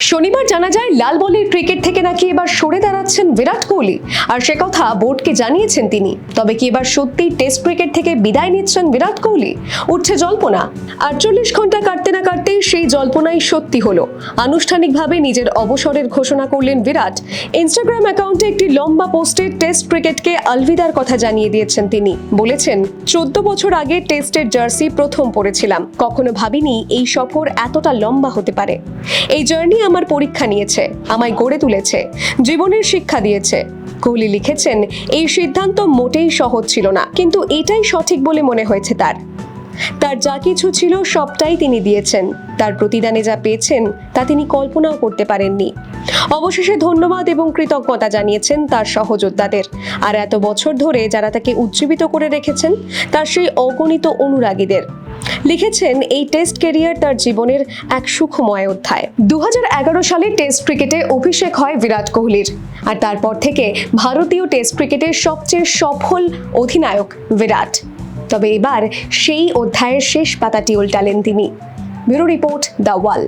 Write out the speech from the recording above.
শনিবার জানা যায়, লাল বলের ক্রিকেট থেকে নাকি এবার সরে দাঁড়াচ্ছেন বিরাট কোহলি। আর সে কথা বোর্ডকে জানিয়েছেন তিনি। তবে কি এবার সত্যি টেস্ট ক্রিকেট থেকে বিদায় নিচ্ছেন বিরাট কোহলি? উঠছে জল্পনা। আটচল্লিশ ঘণ্টা কাটতে না কাটতেই সেই জল্পনাই সত্যি হলো। আনুষ্ঠানিকভাবে নিজের অবসরের ঘোষণা করলেন বিরাট। ইনস্টাগ্রাম অ্যাকাউন্টে একটি লম্বা পোস্টে টেস্ট ক্রিকেটকে আলভিদার কথা জানিয়ে দিয়েছেন তিনি। বলেছেন, চোদ্দ বছর আগে টেস্টের জার্সি প্রথম পরেছিলাম। কখনো ভাবিনি এই সফর এতটা লম্বা হতে পারে। এই জার্নি আমার পরীক্ষা নিয়েছে, আমায় গড়ে তুলেছে, জীবনের শিক্ষা দিয়েছে। কোহলি লিখেছেন, এই সিদ্ধান্ত মোটেই সহজ ছিল না, কিন্তু এটাই সঠিক বলে মনে হয়েছে তার। তার যা কিছু ছিল সবটাই তিনি দিয়েছেন। তার প্রতিদানে যা পেয়েছেন, তা তিনি কল্পনাও করতে পারেননি। অবশেষে ধন্যবাদ এবং কৃতজ্ঞতা জানিয়েছেন তার সহযোদ্ধাদের। আর এত বছর ধরে যারা তাকে উজ্জীবিত করে রেখেছেন, তার সেই অগণিত অনুরাগীদের। লিখেছেন এই টেস্ট কেরিয়ার তার জীবনের এক সুখময় অধ্যায়। দু হাজার এগারো সালে টেস্ট ক্রিকেটে অভিষেক হয় বিরাট কোহলির। আর তারপর থেকে ভারতীয় টেস্ট ক্রিকেটের সবচেয়ে সফল অধিনায়ক বিরাট। তবে এবার সেই অধ্যায়ের শেষ পাতাটি উল্টালেন তিনি। Bureau report the wall.